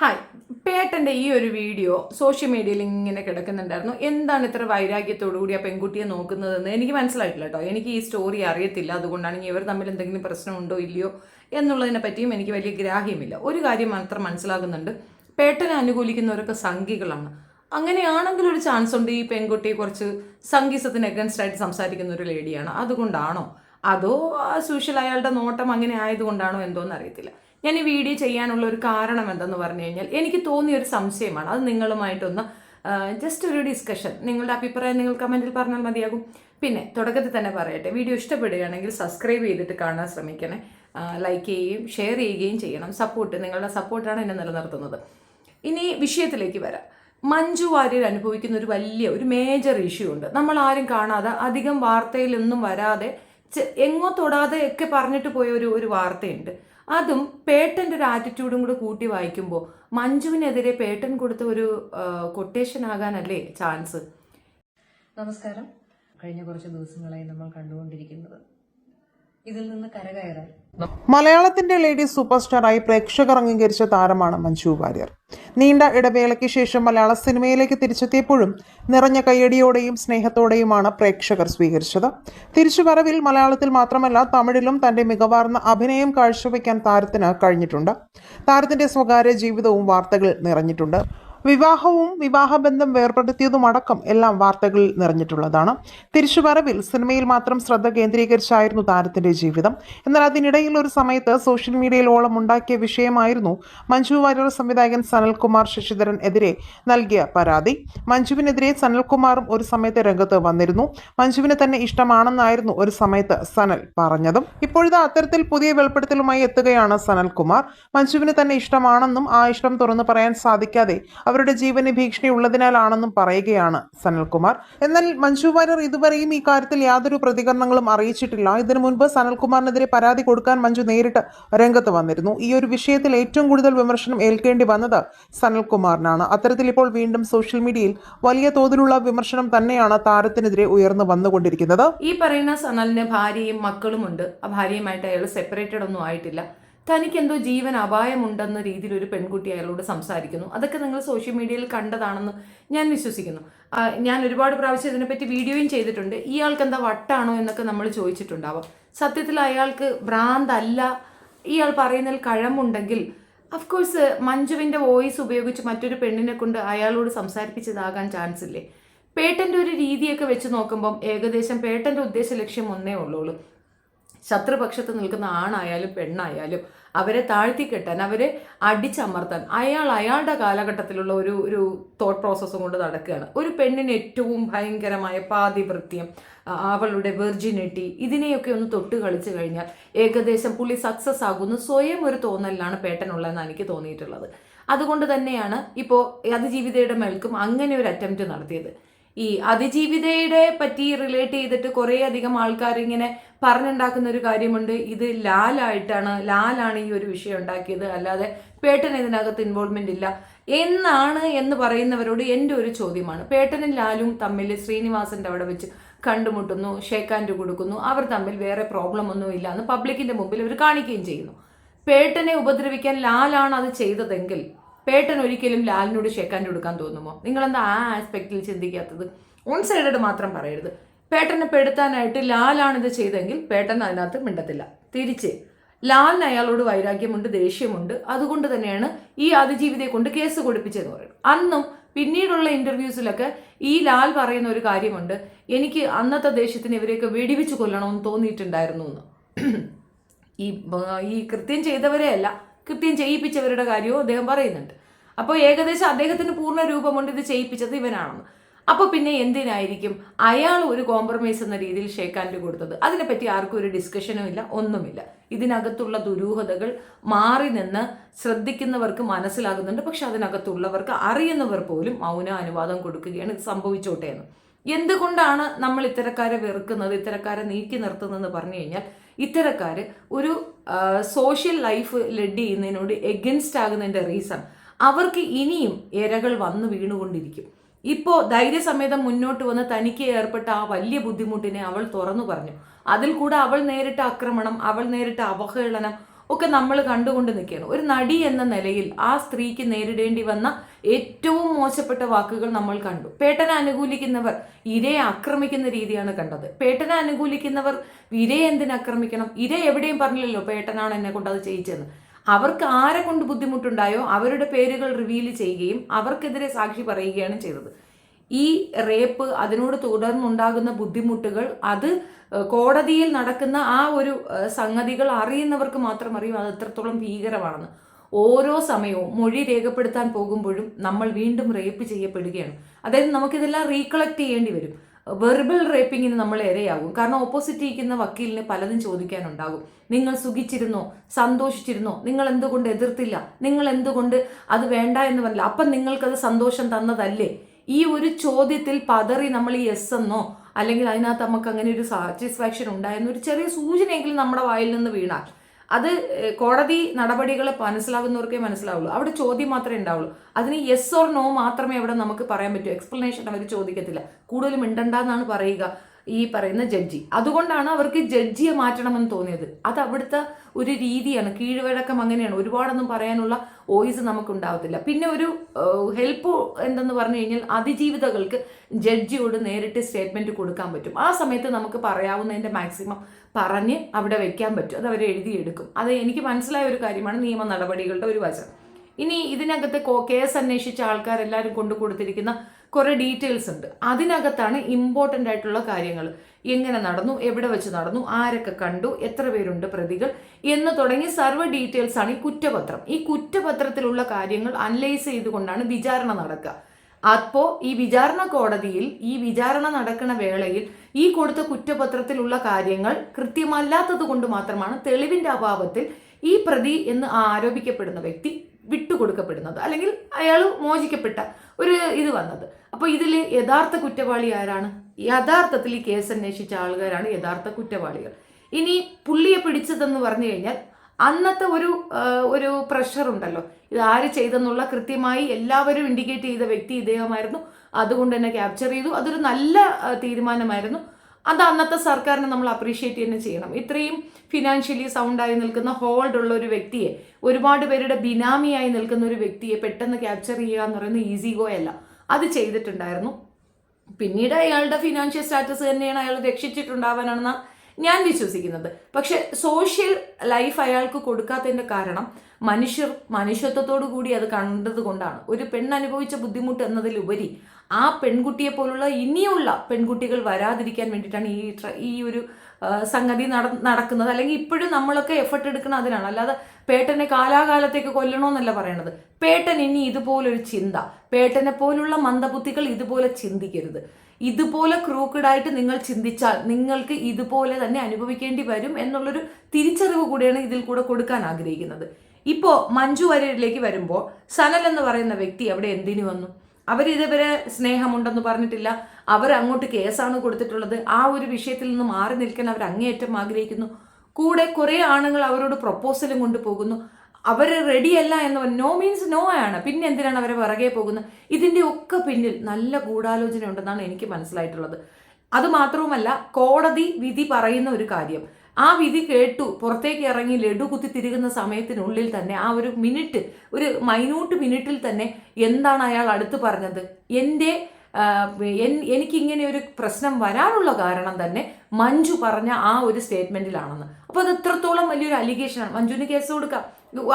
Hi പേട്ടന്റെ ഈ ഒരു video social മീഡിയയിൽ ഇങ്ങനെ കിടക്കുന്നുണ്ടായിരുന്നു. എന്താണ് ഇത്ര വൈരാഗ്യത്തോടു കൂടി ആ പെൺകുട്ടിയെ നോക്കുന്നതെന്ന് എനിക്ക് മനസ്സിലായിട്ടില്ല കേട്ടോ എനിക്ക് ഈ സ്റ്റോറി അറിയത്തില്ല. അതുകൊണ്ടാണ് ഇവർ തമ്മിൽ എന്തെങ്കിലും പ്രശ്നമുണ്ടോ ഇല്ലയോ എന്നുള്ളതിനെ പറ്റിയും എനിക്ക് വലിയ ഗ്രാഹ്യമില്ല. ഒരു കാര്യം മാത്രം മനസ്സിലാകുന്നുണ്ട്. പേട്ടനെ അനുകൂലിക്കുന്നവരൊക്കെ സംഘികളാണ്. അങ്ങനെയാണെങ്കിൽ ഒരു ചാൻസ് ഉണ്ട് ഈ പെൺകുട്ടിയെ കുറച്ച് സംഗീതത്തിന് അഗൻസ്റ്റ് ആയിട്ട് സംസാരിക്കുന്ന ഒരു ലേഡിയാണ് അതുകൊണ്ടാണോ? അതോ സൂഷ്യൽ അയാളുടെ നോട്ടം അങ്ങനെ ആയതുകൊണ്ടാണോ എന്തോന്ന് അറിയത്തില്ല. ഞാൻ ഈ വീഡിയോ ചെയ്യാനുള്ള ഒരു കാരണം എന്തെന്ന് പറഞ്ഞു കഴിഞ്ഞാൽ എനിക്ക് തോന്നിയ ഒരു സംശയമാണ്. അത് നിങ്ങളുമായിട്ടൊന്ന് ജസ്റ്റ് ഒരു ഡിസ്കഷൻ നിങ്ങളുടെ അഭിപ്രായം നിങ്ങൾ കമന്റിൽ പറഞ്ഞാൽ മതിയാകും. പിന്നെ തുടക്കത്തിൽ തന്നെ പറയട്ടെ വീഡിയോ ഇഷ്ടപ്പെടുകയാണെങ്കിൽ സബ്സ്ക്രൈബ് ചെയ്തിട്ട് കാണാൻ ശ്രമിക്കണേ. ലൈക്ക് ചെയ്യുകയും ഷെയർ ചെയ്യുകയും ചെയ്യണം. സപ്പോർട്ട് നിങ്ങളുടെ സപ്പോർട്ടാണ് എന്നെ നിലനിർത്തുന്നത്. ഇനി വിഷയത്തിലേക്ക് വരാം. മഞ്ജു വാര്യർ അനുഭവിക്കുന്ന ഒരു വലിയ ഒരു മേജർ ഇഷ്യൂ ഉണ്ട്. നമ്മൾ ആരും കാണാതെ അധികം വാർത്തയിലൊന്നും വരാതെ എങ്ങോ തൊടാതെ ഒക്കെ പറഞ്ഞിട്ട് പോയ ഒരു ഒരു വാർത്തയുണ്ട്. അതും പേട്ടന്റെ ഒരു ആറ്റിറ്റ്യൂഡും കൂടെ കൂട്ടി വായിക്കുമ്പോൾ മഞ്ജുവിനെതിരെ പേട്ടൻ കൊടുത്ത ഒരു കൊട്ടേഷൻ ആകാനല്ലേ ചാൻസ് നമസ്കാരം. കഴിഞ്ഞ കുറച്ച് ദിവസങ്ങളായി നമ്മൾ കണ്ടുകൊണ്ടിരിക്കുന്നത് ഇതിൽ നിന്ന് കരകയറാൻ മലയാളത്തിന്റെ ലേഡി സൂപ്പർ സ്റ്റാറായി പ്രേക്ഷകർ അംഗീകരിച്ച താരമാണ് മഞ്ജു വാര്യർ. നീണ്ട ഇടവേളയ്ക്ക് ശേഷം മലയാള സിനിമയിലേക്ക് തിരിച്ചെത്തിയപ്പോഴും നിറഞ്ഞ കയ്യടിയോടെയും സ്നേഹത്തോടെയുമാണ് പ്രേക്ഷകർ സ്വീകരിച്ചത്. തിരിച്ചു വരവിൽ മലയാളത്തിൽ മാത്രമല്ല തമിഴിലും തന്റെ മികവാർന്ന അഭിനയം കാഴ്ചവെക്കാൻ താരത്തിന് കഴിഞ്ഞിട്ടുണ്ട്. താരത്തിന്റെ സ്വകാര്യ ജീവിതവും വാർത്തകളിൽ നിറഞ്ഞിട്ടുണ്ട്. വിവാഹവും വിവാഹബന്ധം വേർപെടുത്തിയതുമടക്കം എല്ലാം വാർത്തകളിൽ നിറഞ്ഞിട്ടുള്ളതാണ്. തിരിച്ചുവരവിൽ സിനിമയിൽ മാത്രം ശ്രദ്ധ കേന്ദ്രീകരിച്ചായിരുന്നു താരത്തിന്റെ ജീവിതം. എന്നാൽ അതിനിടയിൽ ഒരു സമയത്ത് സോഷ്യൽ മീഡിയയിലോളം ഉണ്ടാക്കിയ വിഷയമായിരുന്നു മഞ്ജു വാര്യർ സംവിധായകൻ സനൽകുമാർ ശശിധരൻ എതിരെ നൽകിയ പരാതി. മഞ്ജുവിനെതിരെ സനൽകുമാറും ഒരു സമയത്ത് രംഗത്ത് വന്നിരുന്നു. മഞ്ജുവിന് തന്നെ ഇഷ്ടമാണെന്നായിരുന്നു ഒരു സമയത്ത് സനൽ പറഞ്ഞതും. ഇപ്പോഴത്തെ അത്തരത്തിൽ പുതിയ വെളിപ്പെടുത്തലുമായി എത്തുകയാണ് സനൽകുമാർ. മഞ്ജുവിന് തന്നെ ഇഷ്ടമാണെന്നും ആ ഇഷ്ടം തുറന്നു പറയാൻ സാധിക്കാതെ അവരുടെ ജീവന് ഭീഷണി ഉള്ളതിനാലാണെന്നും പറയുകയാണ് സനൽകുമാർ. എന്നാൽ മഞ്ജു വാര്യർ ഇതുവരെയും ഈ കാര്യത്തിൽ യാതൊരു പ്രതികരണങ്ങളും അറിയിച്ചിട്ടില്ല. ഇതിനു മുൻപ് സനൽകുമാറിനെതിരെ പരാതി കൊടുക്കാൻ മഞ്ജു നേരിട്ട് രംഗത്ത് വന്നിരുന്നു. ഈ ഒരു വിഷയത്തിൽ ഏറ്റവും കൂടുതൽ വിമർശനം ഏൽക്കേണ്ടി വന്നത് സനൽകുമാറിനാണ്. അത്തരത്തിൽ ഇപ്പോൾ വീണ്ടും സോഷ്യൽ മീഡിയയിൽ വലിയ തോതിലുള്ള വിമർശനം തന്നെയാണ് താരത്തിനെതിരെ ഉയർന്നു വന്നുകൊണ്ടിരിക്കുന്നത്. ഈ പറയുന്ന സനലിന് ഭാര്യയും മക്കളുമുണ്ട്. ആ ഭാര്യയുമായിട്ട് അയാൾ സെപ്പറേറ്റഡ് ഒന്നും ആയിട്ടില്ല. തനിക്ക് എന്തോ ജീവൻ അപായമുണ്ടെന്ന രീതിയിൽ ഒരു പെൺകുട്ടി അയാളോട് സംസാരിക്കുന്നു. അതൊക്കെ നിങ്ങൾ സോഷ്യൽ മീഡിയയിൽ കണ്ടതാണെന്ന് ഞാൻ വിശ്വസിക്കുന്നു. ഞാൻ ഒരുപാട് പ്രാവശ്യം ഇതിനെപ്പറ്റി വീഡിയോയും ചെയ്തിട്ടുണ്ട്. ഇയാൾക്ക് എന്താ വട്ടാണോ എന്നൊക്കെ നമ്മൾ ചോദിച്ചിട്ടുണ്ടാവാം. സത്യത്തിൽ അയാൾക്ക് ഭ്രാന്തല്ല. ഇയാൾ പറയുന്നതിൽ കഴമുണ്ടെങ്കിൽ അഫ്കോഴ്സ് മഞ്ജുവിന്റെ വോയിസ് ഉപയോഗിച്ച് മറ്റൊരു പെണ്ണിനെ കൊണ്ട് അയാളോട് സംസാരിപ്പിച്ചതാകാൻ ചാൻസ് ഇല്ലേ? പേട്ടന്റെ ഒരു രീതിയൊക്കെ വെച്ച് നോക്കുമ്പം ഏകദേശം പേട്ടന്റെ ഉദ്ദേശ ലക്ഷ്യം ഒന്നേ ഉള്ളൂ ശത്രുപക്ഷത്ത് നിൽക്കുന്ന ആണായാലും പെണ്ണായാലും അവരെ താഴ്ത്തിക്കെട്ടാൻ അവരെ അടിച്ചമർത്താൻ അയാൾ അയാളുടെ കാലഘട്ടത്തിലുള്ള ഒരു ഒരു തോട്ട് പ്രോസസ്സും കൊണ്ട് നടക്കുകയാണ്. ഒരു പെണ്ണിന് ഏറ്റവും ഭയങ്കരമായ പാതിവൃത്യം അവളുടെ വെർജിനിറ്റി ഇതിനെയൊക്കെ ഒന്ന് തൊട്ട് കളിച്ചു കഴിഞ്ഞാൽ ഏകദേശം പുള്ളി സക്സസ് ആകുന്ന സ്വയം ഒരു തോന്നലിലാണ് പേട്ടനുള്ളതെന്ന് എനിക്ക് തോന്നിയിട്ടുള്ളത്. അതുകൊണ്ട് തന്നെയാണ് ഇപ്പോൾ അതിജീവിതയുടെ മേൽക്കും അങ്ങനെ ഒരു അറ്റംപ്റ്റ് നടത്തിയത്. ഈ അതിജീവിതയുടെ പറ്റി റിലേറ്റ് ചെയ്തിട്ട് കുറേ അധികം ആൾക്കാർ ഇങ്ങനെ പറഞ്ഞുണ്ടാക്കുന്ന ഒരു കാര്യമുണ്ട്. ഇത് ലാലായിട്ടാണ് ലാലാണ് ഈ ഒരു വിഷയം ഉണ്ടാക്കിയത്. അല്ലാതെ പേട്ടൻ ഇതിനകത്ത് ഇൻവോൾവ്മെന്റ് ഇല്ല. എന്നാണ് എന്ന് പറയുന്നവരോട് എന്റെ ഒരു ചോദ്യമാണ്. പേട്ടനും ലാലും തമ്മിൽ ശ്രീനിവാസന്റെ അവിടെ വെച്ച് കണ്ടുമുട്ടുന്നു ഷേക്ക് ഹാൻഡ് കൊടുക്കുന്നു. അവർ തമ്മിൽ വേറെ പ്രോബ്ലം ഒന്നും ഇല്ല എന്ന് പബ്ലിക്കിന്റെ മുമ്പിൽ അവർ കാണിക്കുകയും ചെയ്യുന്നു. പേട്ടനെ ഉപദ്രവിക്കാൻ ലാലാണ് അത് ചെയ്തതെങ്കിൽ പേട്ടൻ ഒരിക്കലും ലാലിനോട് ഷേക്കാൻ കൊടുക്കാൻ തോന്നുമോ? നിങ്ങൾ എന്താ ആ ആസ്പെക്റ്റിൽ ചിന്തിക്കാത്തത്? ഓൺ സൈഡഡ് മാത്രം പറയരുത്. പേട്ടനെ പെടുത്താനായിട്ട് ലാലാണ് ഇത് ചെയ്തെങ്കിൽ പേട്ടൻ അതിനകത്ത് മിണ്ടത്തില്ല. തിരിച്ച് ലാലിന് അയാളോട് വൈരാഗ്യമുണ്ട് ദേഷ്യമുണ്ട്. അതുകൊണ്ട് തന്നെയാണ് ഈ അതിജീവിതയെ കൊണ്ട് കേസ് കൊടുപ്പിച്ചതെന്ന് പറയുന്നത്. അന്നും പിന്നീടുള്ള ഇന്റർവ്യൂസിലൊക്കെ ഈ ലാൽ പറയുന്ന ഒരു കാര്യമുണ്ട്. എനിക്ക് അന്നത്തെ ദേഷ്യത്തിന് ഇവരെയൊക്കെ വെടിവെച്ച് കൊല്ലണമെന്ന് തോന്നിയിട്ടുണ്ടായിരുന്നു എന്ന്. ഈ ഈ കൃത്യം ചെയ്തവരെ അല്ല കൃത്യം ചെയ്യിപ്പിച്ചവരുടെ കാര്യവും അദ്ദേഹം പറയുന്നുണ്ട്. അപ്പോൾ ഏകദേശം അദ്ദേഹത്തിന് പൂർണ രൂപമുണ്ട് ഇത് ചെയ്യിപ്പിച്ചത് ഇവനാണെന്ന്. അപ്പോൾ പിന്നെ എന്തിനായിരിക്കും അയാൾ ഒരു കോംപ്രമൈസ് എന്ന രീതിയിൽ ഷേഖാന്റെ കൊടുത്തത്? അതിനെപ്പറ്റി ആർക്കും ഒരു ഡിസ്കഷനും ഇല്ല ഒന്നുമില്ല. ഇതിനകത്തുള്ള ദുരൂഹതകൾ മാറി നിന്ന് ശ്രദ്ധിക്കുന്നവർക്ക് മനസ്സിലാകുന്നുണ്ട്. പക്ഷെ അതിനകത്തുള്ളവർക്ക് അറിയുന്നവർ പോലും മൗന അനുവാദം കൊടുക്കുകയാണ് ഇത് സംഭവിച്ചോട്ടെ എന്ന്. എന്തുകൊണ്ടാണ് നമ്മൾ ഇത്തരക്കാരെ വെറുക്കുന്നത് ഇത്തരക്കാരെ നീക്കി നിർത്തുന്നതെന്ന് പറഞ്ഞു കഴിഞ്ഞാൽ ഇത്തരക്കാർ ഒരു സോഷ്യൽ ലൈഫ് ലെഡ് ചെയ്യുന്നതിനോട് എഗൻസ്റ്റ് ആകുന്നതിന്റെ റീസൺ അവർക്ക് ഇനിയും ഇരകൾ വന്നു വീണുകൊണ്ടിരിക്കും. ഇപ്പോൾ ധൈര്യസമേതം മുന്നോട്ട് വന്ന് തനിക്ക് ഏർപ്പെട്ട ആ വലിയ ബുദ്ധിമുട്ടിനെ അവൾ തുറന്നു പറഞ്ഞു. അതിൽ കൂടെ അവൾ നേരിട്ട ആക്രമണം അവൾ നേരിട്ട അവഹേളനം ഒക്കെ നമ്മൾ കണ്ടുകൊണ്ട് നിൽക്കുകയാണ്. ഒരു നടി എന്ന നിലയിൽ ആ സ്ത്രീക്ക് നേരിടേണ്ടി വന്ന ഏറ്റവും മോശപ്പെട്ട വാക്കുകൾ നമ്മൾ കണ്ടു. പേട്ടനെ അനുകൂലിക്കുന്നവർ ഇരയെ ആക്രമിക്കുന്ന രീതിയാണ് കണ്ടത്. പേട്ടനെ അനുകൂലിക്കുന്നവർ ഇരയെ എന്തിനെ ആക്രമിക്കണം? ഇര എവിടെയും പറഞ്ഞില്ലല്ലോ പേട്ടനാണ് എന്നെ കൊണ്ട് അത് ചെയ്യിച്ചതെന്ന് അവർക്ക് ആരെ കൊണ്ട് ബുദ്ധിമുട്ടുണ്ടായോ? അവരുടെ പേരുകൾ റിവീൽ ചെയ്യുകയും അവർക്കെതിരെ സാക്ഷി പറയുകയാണ് ചെയ്തത്. ഈ റേപ്പ് അതിനോട് തുടർന്നുണ്ടാകുന്ന ബുദ്ധിമുട്ടുകൾ അത് കോടതിയിൽ നടക്കുന്ന ആ ഒരു സംഗതികൾ അറിയുന്നവർക്ക് മാത്രം അറിയും. അത് എത്രത്തോളം ഭീകരമാണെന്ന്. ഓരോ സമയവും മൊഴി രേഖപ്പെടുത്താൻ പോകുമ്പോഴും നമ്മൾ വീണ്ടും റേപ്പ് ചെയ്യപ്പെടുകയാണ്. അതായത് നമുക്കിതെല്ലാം റീകളക്ട് ചെയ്യേണ്ടി വരും. വെർബൽ റേപ്പിങ്ങിന് നമ്മൾ ഇരയാകും. കാരണം ഓപ്പോസിറ്റ് ഇരിക്കുന്ന വക്കീലിന് പലതും ചോദിക്കാനുണ്ടാകും. നിങ്ങൾ സുഖിച്ചിരുന്നോ? സന്തോഷിച്ചിരുന്നോ? നിങ്ങൾ എന്തുകൊണ്ട് എതിർത്തില്ല? നിങ്ങൾ എന്തുകൊണ്ട് അത് വേണ്ട എന്ന് പറഞ്ഞില്ല. അപ്പം നിങ്ങൾക്കത് സന്തോഷം തന്നതല്ലേ? ഈ ഒരു ചോദ്യത്തിൽ പതറി നമ്മൾ ഈ എസ് എന്നോ അല്ലെങ്കിൽ അതിനകത്ത് നമുക്ക് അങ്ങനെ ഒരു സാറ്റിസ്ഫാക്ഷൻ ഉണ്ടായെന്ന ഒരു ചെറിയ സൂചനയെങ്കിലും നമ്മുടെ വായിൽ നിന്ന് വീണാൽ അത് കോടതി നടപടികൾ മനസ്സിലാകുന്നവർക്കേ മനസ്സിലാവുള്ളൂ. അവിടെ ചോദ്യം മാത്രമേ ഉണ്ടാവുള്ളൂ. അതിന് യെസ് ഓർ നോ മാത്രമേ അവിടെ നമുക്ക് പറയാൻ പറ്റൂ. എക്സ്പ്ലനേഷൻ അവർ ചോദിക്കത്തില്ല. കൂടുതലും മിണ്ടണ്ടെന്നാണ് പറയുക. ഈ പറയുന്ന ജഡ്ജി. അതുകൊണ്ടാണ് അവർക്ക് ജഡ്ജിയെ മാറ്റണമെന്ന് തോന്നിയത്. അത് അവിടുത്തെ ഒരു രീതിയാണ്. കീഴ്വഴക്കം അങ്ങനെയാണ്. ഒരുപാടൊന്നും പറയാനുള്ള വോയിസ് നമുക്ക് ഉണ്ടാവത്തില്ല പിന്നെ ഒരു ഹെൽപ്പ് എന്തെന്ന് പറഞ്ഞു കഴിഞ്ഞാൽ അതിജീവിതകൾക്ക് ജഡ്ജിയോട് നേരിട്ട് സ്റ്റേറ്റ്മെന്റ് കൊടുക്കാൻ പറ്റും. ആ സമയത്ത് നമുക്ക് പറയാവുന്നതിന്റെ മാക്സിമം പറഞ്ഞ് അവിടെ വെക്കാൻ പറ്റും. അത് അവർ എഴുതിയെടുക്കും. അത് എനിക്ക് മനസ്സിലായ ഒരു കാര്യമാണ് നിയമ നടപടികളുടെ ഒരു വശം. ഇനി ഇതിനകത്ത് കേസ് അന്വേഷിച്ച ആൾക്കാരെല്ലാവരും കൊണ്ടു കൊടുത്തിരിക്കുന്ന കുറെ ഡീറ്റെയിൽസ് ഉണ്ട്. അതിനകത്താണ് ഇമ്പോർട്ടന്റ് ആയിട്ടുള്ള കാര്യങ്ങൾ. എങ്ങനെ നടന്നു എവിടെ വെച്ച് നടന്നു ആരൊക്കെ കണ്ടു എത്ര പേരുണ്ട് പ്രതികൾ എന്ന് തുടങ്ങി സർവ ഡീറ്റെയിൽസ് ആണ് ഈ കുറ്റപത്രം. ഈ കുറ്റപത്രത്തിലുള്ള കാര്യങ്ങൾ അനലൈസ് ചെയ്തുകൊണ്ടാണ് വിചാരണ നടക്കുക. അപ്പോൾ ഈ വിചാരണ കോടതിയിൽ ഈ വിചാരണ നടക്കുന്ന വേളയിൽ ഈ കൊടുത്ത കുറ്റപത്രത്തിലുള്ള കാര്യങ്ങൾ കൃത്യമല്ലാത്തത് കൊണ്ട് മാത്രമാണ് തെളിവിന്റെ അഭാവത്തിൽ ഈ പ്രതി എന്ന് ആരോപിക്കപ്പെടുന്ന വ്യക്തി വിട്ടുകൊടുക്കപ്പെടുന്നത്. അല്ലെങ്കിൽ അയാൾ മോചിക്കപ്പെട്ട ഒരു ഇത് വന്നത്. അപ്പോൾ ഇതിൽ യഥാർത്ഥ കുറ്റവാളി ആരാണ്? യഥാർത്ഥത്തിൽ ഈ കേസ് അന്വേഷിച്ച ആളുകാരാണ് യഥാർത്ഥ കുറ്റവാളികൾ. ഇനി പുള്ളിയെ പിടിച്ചതെന്ന് പറഞ്ഞു കഴിഞ്ഞാൽ അന്നത്തെ ഒരു ഒരു പ്രഷർ ഉണ്ടല്ലോ. ഇത് ആര് ചെയ്തെന്നുള്ള കൃത്യമായി എല്ലാവരും ഇൻഡിക്കേറ്റ് ചെയ്ത വ്യക്തി ഇദ്ദേഹമായിരുന്നു. അതുകൊണ്ട് തന്നെ ക്യാപ്ചർ ചെയ്തു. അതൊരു നല്ല തീരുമാനമായിരുന്നു. അത് അന്നത്തെ സർക്കാരിനെ നമ്മൾ അപ്രീഷിയേറ്റ് തന്നെ ചെയ്യണം. ഇത്രയും ഫിനാൻഷ്യലി സൗണ്ടായി നിൽക്കുന്ന ഹോൾഡ് ഉള്ള ഒരു വ്യക്തിയെ ഒരുപാട് പേരുടെ ബിനാമിയായി നിൽക്കുന്ന ഒരു വ്യക്തിയെ പെട്ടെന്ന് ക്യാപ്ചർ ചെയ്യുക എന്ന് പറയുന്നത് ഈസി ഗോ അല്ല. അത് ചെയ്തിട്ടുണ്ടായിരുന്നു. പിന്നീട് അയാളുടെ ഫിനാൻഷ്യൽ സ്റ്റാറ്റസ് തന്നെയാണ് അയാൾ രക്ഷിച്ചിട്ടുണ്ടാവാനാണെന്ന് ഞാൻ വിശ്വസിക്കുന്നത്. പക്ഷെ സോഷ്യൽ ലൈഫ് അയാൾക്ക് കൊടുക്കാത്തതിന്റെ കാരണം മനുഷ്യർ മനുഷ്യത്വത്തോടു കൂടി അത് കണ്ടത് കൊണ്ടാണ് ഒരു പെണ്ണ് അനുഭവിച്ച ബുദ്ധിമുട്ട് എന്നതിലുപരി ആ പെൺകുട്ടിയെ പോലുള്ള ഇനിയുള്ള പെൺകുട്ടികൾ വരാതിരിക്കാൻ വേണ്ടിയിട്ടാണ് ഈ ഈ ഒരു സംഗതി നട നടക്കുന്നത്. അല്ലെങ്കിൽ ഇപ്പോഴും നമ്മളൊക്കെ എഫർട്ട് എടുക്കണം അതിനാണ് അല്ലാതെ പേട്ടനെ കാലാകാലത്തേക്ക് കൊല്ലണമെന്നല്ല പറയണത്. പേട്ടൻ ഇനി ഇതുപോലൊരു ചിന്ത. പേട്ടനെ പോലുള്ള മന്ദബുദ്ധികൾ ഇതുപോലെ ചിന്തിക്കരുത്. ഇതുപോലെ ക്രൂക്കഡായിട്ട് നിങ്ങൾ ചിന്തിച്ചാൽ നിങ്ങൾക്ക് ഇതുപോലെ തന്നെ അനുഭവിക്കേണ്ടി വരും എന്നുള്ളൊരു തിരിച്ചറിവ് കൂടിയാണ് ഇതിൽ കൂടെ കൊടുക്കാൻ ആഗ്രഹിക്കുന്നത്. ഇപ്പോൾ മഞ്ജു വരയിലേക്ക് വരുമ്പോൾ സനൽ എന്ന് പറയുന്ന വ്യക്തി അവിടെ എന്തിനു വന്നു? അവരിതുവരെ സ്നേഹമുണ്ടെന്ന് പറഞ്ഞിട്ടില്ല. അവർ അങ്ങോട്ട് കേസാണ് കൊടുത്തിട്ടുള്ളത്. ആ ഒരു വിഷയത്തിൽ നിന്ന് മാറി നിൽക്കാൻ അവർ അങ്ങേയറ്റം ആഗ്രഹിക്കുന്നു. കൂടെ കുറേ ആണുങ്ങൾ അവരോട് പ്രപ്പോസലും കൊണ്ടുപോകുന്നു. അവർ റെഡിയല്ല എന്ന് നോ മീൻസ് നോ ആണ്. പിന്നെ എന്തിനാണ് അവരെ പിറകെ പോകുന്നത്? ഇതിന്റെ ഒക്കെ പിന്നിൽ നല്ല ഗൂഢാലോചന ഉണ്ടെന്നാണ് എനിക്ക് മനസ്സിലായിട്ടുള്ളത്. അത് മാത്രവുമല്ല കോടതി വിധി പറയുന്ന ഒരു കാര്യം. ആ വിധി കേട്ടു. പുറത്തേക്ക് ഇറങ്ങി ലഡു കുത്തി തിരികുന്ന സമയത്തിനുള്ളിൽ തന്നെ ആ ഒരു മിനിറ്റ് ഒരു മൈന്യൂട്ട് മിനിറ്റിൽ തന്നെ എന്താണ് അയാൾ അടുത്ത് പറഞ്ഞത്? എന്റെ എനിക്കിങ്ങനെ ഒരു പ്രശ്നം വരാനുള്ള കാരണം തന്നെ മഞ്ജു പറഞ്ഞ ആ ഒരു സ്റ്റേറ്റ്മെന്റിലാണെന്ന് അപ്പോൾ അത് എത്രത്തോളം വലിയൊരു അലിഗേഷനാണ്. മഞ്ജുവിന് കേസ് കൊടുക്കാം.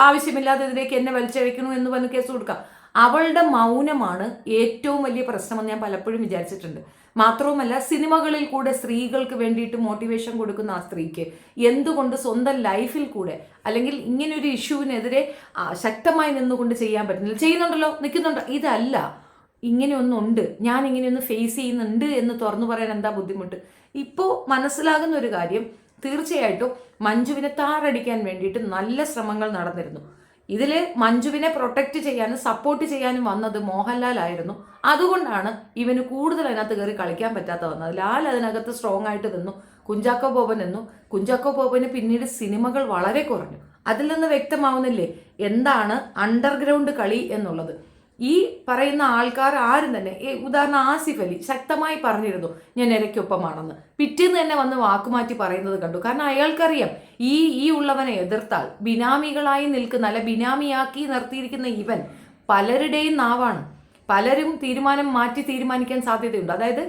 ആവശ്യമില്ലാതെ ഇതിലേക്ക് എന്നെ വലിച്ചഴിക്കണു എന്ന് പറഞ്ഞ് കേസ് കൊടുക്കാം. അവളുടെ മൗനമാണ് ഏറ്റവും വലിയ പ്രശ്നമെന്ന് ഞാൻ പലപ്പോഴും വിചാരിച്ചിട്ടുണ്ട്. മാത്രവുമല്ല സിനിമകളിൽ കൂടെ സ്ത്രീകൾക്ക് വേണ്ടിയിട്ട് മോട്ടിവേഷൻ കൊടുക്കുന്ന ആ സ്ത്രീക്ക് എന്തുകൊണ്ട് സ്വന്തം ലൈഫിൽ കൂടെ അല്ലെങ്കിൽ ഇങ്ങനൊരു ഇഷ്യൂവിനെതിരെ ശക്തമായി നിന്നുകൊണ്ട് ചെയ്യാൻ പറ്റുന്നില്ല. ചെയ്യുന്നുണ്ടല്ലോ നിൽക്കുന്നുണ്ടോ. ഇതല്ല. ഇങ്ങനെയൊന്നുണ്ട്. ഞാൻ ഇങ്ങനെയൊന്ന് ഫേസ് ചെയ്യുന്നുണ്ട് എന്ന് തുറന്നു പറയാൻ എന്താ ബുദ്ധിമുട്ട്? ഇപ്പോൾ മനസ്സിലാകുന്ന ഒരു കാര്യം തീർച്ചയായിട്ടും മഞ്ജുവിനെ താറടിക്കാൻ വേണ്ടിയിട്ട് നല്ല ശ്രമങ്ങൾ നടന്നിരുന്നു. ഇതിൽ മഞ്ജുവിനെ പ്രൊട്ടക്റ്റ് ചെയ്യാനും സപ്പോർട്ട് ചെയ്യാനും വന്നത് മോഹൻലാൽ ആയിരുന്നു. അതുകൊണ്ടാണ് ഇവന് കൂടുതൽ അതിനകത്ത് കയറി കളിക്കാൻ പറ്റാത്ത വന്നത്. ലാൽ അതിനകത്ത് സ്ട്രോങ് ആയിട്ട് നിന്നു. കുഞ്ചാക്കോ ബോബൻ നിന്നു. കുഞ്ചാക്കോ ബോബന് പിന്നീട് സിനിമകൾ വളരെ കുറഞ്ഞു. അതിൽ നിന്ന് വ്യക്തമാവുന്നില്ലേ? എന്താണ് അണ്ടർഗ്രൗണ്ട് കളി എന്നുള്ളത്. ഈ പറയുന്ന ആൾക്കാർ ആരും തന്നെ ഉദാഹരണം ആസിഫ് അലി ശക്തമായി പറഞ്ഞിരുന്നു ഞാൻ ഇരയ്ക്കൊപ്പമാണെന്ന് പിറ്റേന്ന് തന്നെ വന്ന് വാക്കുമാറ്റി പറയുന്നത് കണ്ടു. കാരണം അയാൾക്കറിയാം ഈ ഈ ഉള്ളവനെ എതിർത്താൽ ബിനാമികളായി നിൽക്കുന്ന അല്ല ബിനാമിയാക്കി നിർത്തിയിരിക്കുന്ന ഇവൻ പലരുടെയും നാവാണ്. പലരും തീരുമാനം മാറ്റി തീരുമാനിക്കാൻ സാധ്യതയുണ്ട്. അതായത്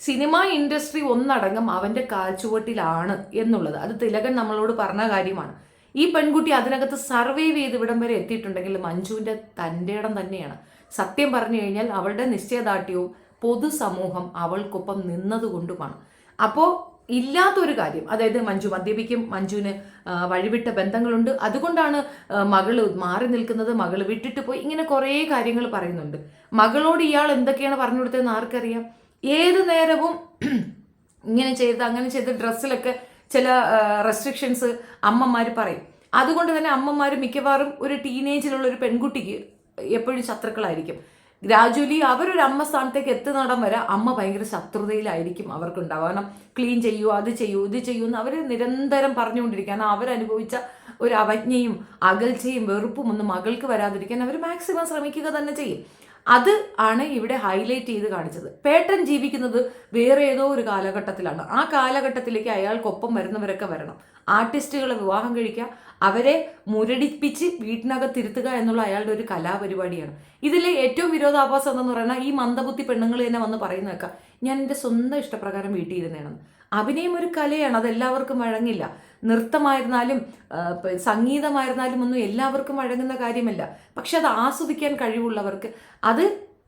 സിനിമ ഇൻഡസ്ട്രി ഒന്നടങ്കം അവന്റെ കാൽച്ചുവട്ടിലാണ് എന്നുള്ളത്. അത് തിലകൻ നമ്മളോട് പറഞ്ഞ കാര്യമാണ്. ഈ പെൺകുട്ടി അതിനകത്ത് സർവൈവ് ചെയ്ത് ഇവിടം വരെ എത്തിയിട്ടുണ്ടെങ്കിൽ മഞ്ജുവിന്റെ തന്റെ ഇടം തന്നെയാണ്. സത്യം പറഞ്ഞു കഴിഞ്ഞാൽ അവളുടെ നിശ്ചയദാർഢ്യവും പൊതുസമൂഹം അവൾക്കൊപ്പം നിന്നതുകൊണ്ടുമാണ്. അപ്പോൾ ഇല്ലാത്തൊരു കാര്യം അതായത് മഞ്ജു മദ്യപിക്കും മഞ്ജുവിന് വഴിവിട്ട ബന്ധങ്ങളുണ്ട്. അതുകൊണ്ടാണ് മകൾ മാറി നിൽക്കുന്നത്. മകൾ വിട്ടിട്ട് പോയി. ഇങ്ങനെ കുറേ കാര്യങ്ങൾ പറയുന്നുണ്ട്. മകളോട് ഇയാൾ എന്തൊക്കെയാണ് പറഞ്ഞു കൊടുത്തതെന്ന് ആർക്കറിയാം? ഏത് നേരവും ഇങ്ങനെ ചെയ്ത് അങ്ങനെ ചെയ്ത് ഡ്രസ്സിലൊക്കെ ചില റെസ്ട്രിക്ഷൻസ് അമ്മമാർ പറയും. അതുകൊണ്ട് തന്നെ അമ്മമാർ മിക്കവാറും ഒരു ടീനേജിലുള്ള ഒരു പെൺകുട്ടിക്ക് എപ്പോഴും ശത്രുക്കളായിരിക്കും. ഗ്രാജുവലി അവരൊരു അമ്മ സ്ഥാനത്തേക്ക് എത്തുന്നിടം വരെ അമ്മ ഭയങ്കര ശത്രുതയിലായിരിക്കും അവർക്കുണ്ടാവുക. കാരണം ക്ലീൻ ചെയ്യൂ അത് ചെയ്യൂ ഇത് ചെയ്യൂ എന്ന് അവർ നിരന്തരം പറഞ്ഞുകൊണ്ടിരിക്കുക. കാരണം അവരനുഭവിച്ച ഒരു അവജ്ഞയും അകൽച്ചയും വെറുപ്പും ഒന്നും മകൾക്ക് വരാതിരിക്കാൻ അവർ മാക്സിമം ശ്രമിക്കുക തന്നെ ചെയ്യും. അത് ആണ് ഇവിടെ ഹൈലൈറ്റ് ചെയ്ത് കാണിച്ചത്. പേട്ടൻ ജീവിക്കുന്നത് വേറെ ഏതോ ഒരു കാലഘട്ടത്തിലാണ്. ആ കാലഘട്ടത്തിലേക്ക് അയാൾക്കൊപ്പം വരുന്നവരൊക്കെ വരണം. ആർട്ടിസ്റ്റുകളെ വിവാഹം കഴിക്കുക അവരെ മുരടിപ്പിച്ച് വീട്ടിനകത്തിരുത്തുക എന്നുള്ള അയാളുടെ ഒരു കലാപരിപാടിയാണ്. ഇതിലെ ഏറ്റവും വിരോധാഭാസം എന്ന് പറയുന്നത് ഈ മന്ദബുദ്ധി പെണ്ണുങ്ങൾ തന്നെ വന്ന് പറയുന്നതൊക്കെ ഞാൻ എന്റെ സ്വന്തം ഇഷ്ടപ്രകാരം വീട്ടിൽ ഇരുന്നേണെന്ന് അഭിനയം ഒരു കലയാണ് അത് എല്ലാവർക്കും വഴങ്ങില്ല. നൃത്തമായിരുന്നാലും സംഗീതമായിരുന്നാലും ഒന്നും എല്ലാവർക്കും വഴങ്ങുന്ന കാര്യമല്ല. പക്ഷെ അത് ആസ്വദിക്കാൻ കഴിവുള്ളവർക്ക് അത്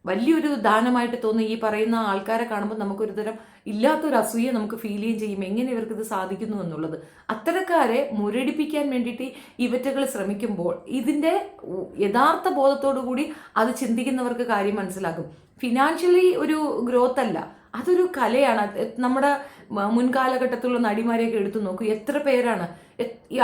വലിയൊരു ദാനമായിട്ട് തോന്നും. ഈ പറയുന്ന ആൾക്കാരെ കാണുമ്പോൾ നമുക്കൊരു തരം ഇല്ലാത്തൊരു അസൂയ നമുക്ക് ഫീൽ ചെയ്യുകയും ചെയ്യും. എങ്ങനെ ഇവർക്ക് ഇത് സാധിക്കുന്നു എന്നുള്ളത്. അത്തരക്കാരെ മുരടിപ്പിക്കാൻ വേണ്ടിയിട്ട് ഇവറ്റകൾ ശ്രമിക്കുമ്പോൾ ഇതിന്റെ യഥാർത്ഥ ബോധത്തോടു കൂടി അത് ചിന്തിക്കുന്നവർക്ക് കാര്യം മനസ്സിലാകും ഫിനാൻഷ്യലി ഒരു ഗ്രോത്ത് അല്ല. അതൊരു കലയാണ്. നമ്മുടെ മുൻകാലഘട്ടത്തിലുള്ള നടിമാരെയൊക്കെ എടുത്തു നോക്കൂ. എത്ര പേരാണ്?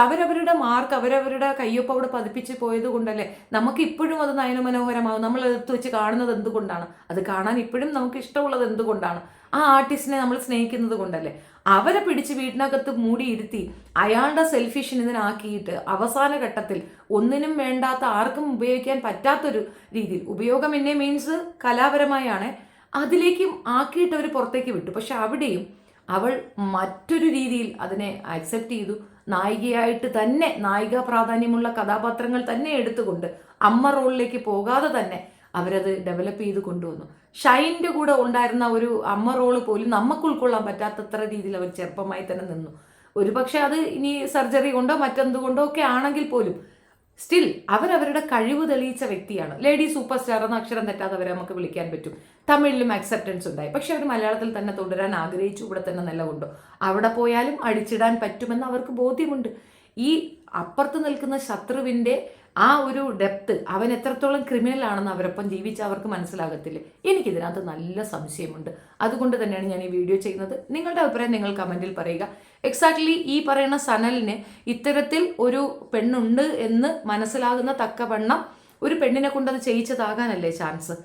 അവരവരുടെ മാർക്ക് അവരവരുടെ കയ്യൊപ്പം അവിടെ പതിപ്പിച്ച് പോയത് കൊണ്ടല്ലേ നമുക്ക് ഇപ്പോഴും അത് നയനമനോഹരമാകും. നമ്മൾ എടുത്തു വെച്ച് കാണുന്നത് എന്തുകൊണ്ടാണ്? അത് കാണാൻ ഇപ്പോഴും നമുക്ക് ഇഷ്ടമുള്ളത് എന്തുകൊണ്ടാണ്? ആ ആർട്ടിസ്റ്റിനെ നമ്മൾ സ്നേഹിക്കുന്നത് കൊണ്ടല്ലേ? അവരെ പിടിച്ച് വീട്ടിനകത്ത് മൂടിയിരുത്തി അയാളുടെ സെൽഫിഷൻ ഇതിനാക്കിയിട്ട് അവസാന ഘട്ടത്തിൽ ഒന്നിനും വേണ്ടാത്ത ആർക്കും ഉപയോഗിക്കാൻ പറ്റാത്തൊരു രീതിയിൽ. ഉപയോഗം എന്നെ മീൻസ് കലാപരമായാണ്. അതിലേക്കും ആക്കിയിട്ട് അവർ പുറത്തേക്ക് വിട്ടു. പക്ഷെ അവിടെയും അവൾ മറ്റൊരു രീതിയിൽ അതിനെ അക്സെപ്റ്റ് ചെയ്തു. നായികയായിട്ട് തന്നെ നായിക പ്രാധാന്യമുള്ള കഥാപാത്രങ്ങൾ തന്നെ എടുത്തുകൊണ്ട് അമ്മ റോളിലേക്ക് പോകാതെ തന്നെ അവരത് ഡെവലപ്പ് ചെയ്ത് കൊണ്ടുവന്നു. ഷൈന്റെ കൂടെ ഉണ്ടായിരുന്ന ഒരു അമ്മ റോൾ പോലും നമുക്ക് ഉൾക്കൊള്ളാൻ പറ്റാത്തത്ര രീതിയിൽ അവർ ചെറുപ്പമായി തന്നെ നിന്നു. ഒരുപക്ഷെ അത് ഇനി സർജറി കൊണ്ടോ മറ്റെന്തുകൊണ്ടോ ഒക്കെ ആണെങ്കിൽ പോലും സ്റ്റിൽ അവരവരുടെ കഴിവ് തെളിയിച്ച വ്യക്തിയാണ്. ലേഡി സൂപ്പർ സ്റ്റാർ എന്ന അക്ഷരം തെറ്റാതെ അവരെ നമുക്ക് വിളിക്കാൻ പറ്റും. തമിഴിലും അക്സെപ്റ്റൻസ് ഉണ്ടായി. പക്ഷെ അവർ മലയാളത്തിൽ തന്നെ തുടരാൻ ആഗ്രഹിച്ചു. ഇവിടെ തന്നെ നിലകൊണ്ടു അവിടെ പോയാലും അടിച്ചിടാൻ പറ്റുമെന്ന് അവർക്ക് ബോധ്യമുണ്ട്. ഈ അപ്പുറത്ത് നിൽക്കുന്ന ശത്രുവിന്റെ ആ ഒരു ഡെപ്ത് അവൻ എത്രത്തോളം ക്രിമിനൽ ആണെന്ന് അവരൊപ്പം ജീവിച്ച അവർക്ക് മനസ്സിലാകത്തില്ല? എനിക്കിതിനകത്ത് നല്ല സംശയമുണ്ട്. അതുകൊണ്ട് തന്നെയാണ് ഞാൻ ഈ വീഡിയോ ചെയ്യുന്നത്. നിങ്ങളുടെ അഭിപ്രായം നിങ്ങൾ കമന്റിൽ പറയുക. എക്സാക്ട്ലി ഈ പറയുന്ന സനലിന് ഇത്തരത്തിൽ ഒരു പെണ്ണുണ്ട് എന്ന് മനസ്സിലാകുന്ന തക്കവണ്ണം ഒരു പെണ്ണിനെ കൊണ്ട് അത് ചെയ്യിച്ചതാകാനല്ലേ ചാൻസ്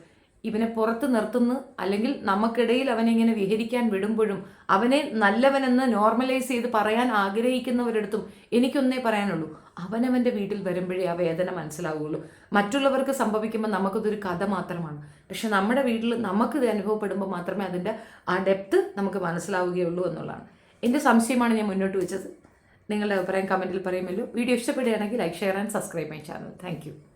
ഇവനെ പുറത്ത് നിർത്തുന്നു. അല്ലെങ്കിൽ നമുക്കിടയിൽ അവനെ ഇങ്ങനെ വിഹരിക്കാൻ വിടുമ്പോഴും അവനെ നല്ലവനെന്ന് നോർമലൈസ് ചെയ്ത് പറയാൻ ആഗ്രഹിക്കുന്നവരടുത്തും എനിക്കൊന്നേ പറയാനുള്ളൂ. അവനവന്റെ വീട്ടിൽ വരുമ്പോഴേ ആ വേദന മനസ്സിലാവുകയുള്ളൂ മറ്റുള്ളവർക്ക് സംഭവിക്കുമ്പോൾ നമുക്കതൊരു കഥ മാത്രമാണ്. പക്ഷെ നമ്മുടെ വീട്ടിൽ നമുക്കിത് അനുഭവപ്പെടുമ്പോൾ മാത്രമേ അതിന്റെ ആ ഡെപ്ത് നമുക്ക് മനസ്സിലാവുകയുള്ളൂ എന്നുള്ളതാണ്. എന്റെ സംശയമാണ് ഞാൻ മുന്നോട്ട് വെച്ചത്. നിങ്ങളുടെ അഭിപ്രായം കമന്റിൽ പറയുമല്ലോ. വീഡിയോ ഇഷ്ടപ്പെടുകയാണെങ്കിൽ like share and subscribe my channel thank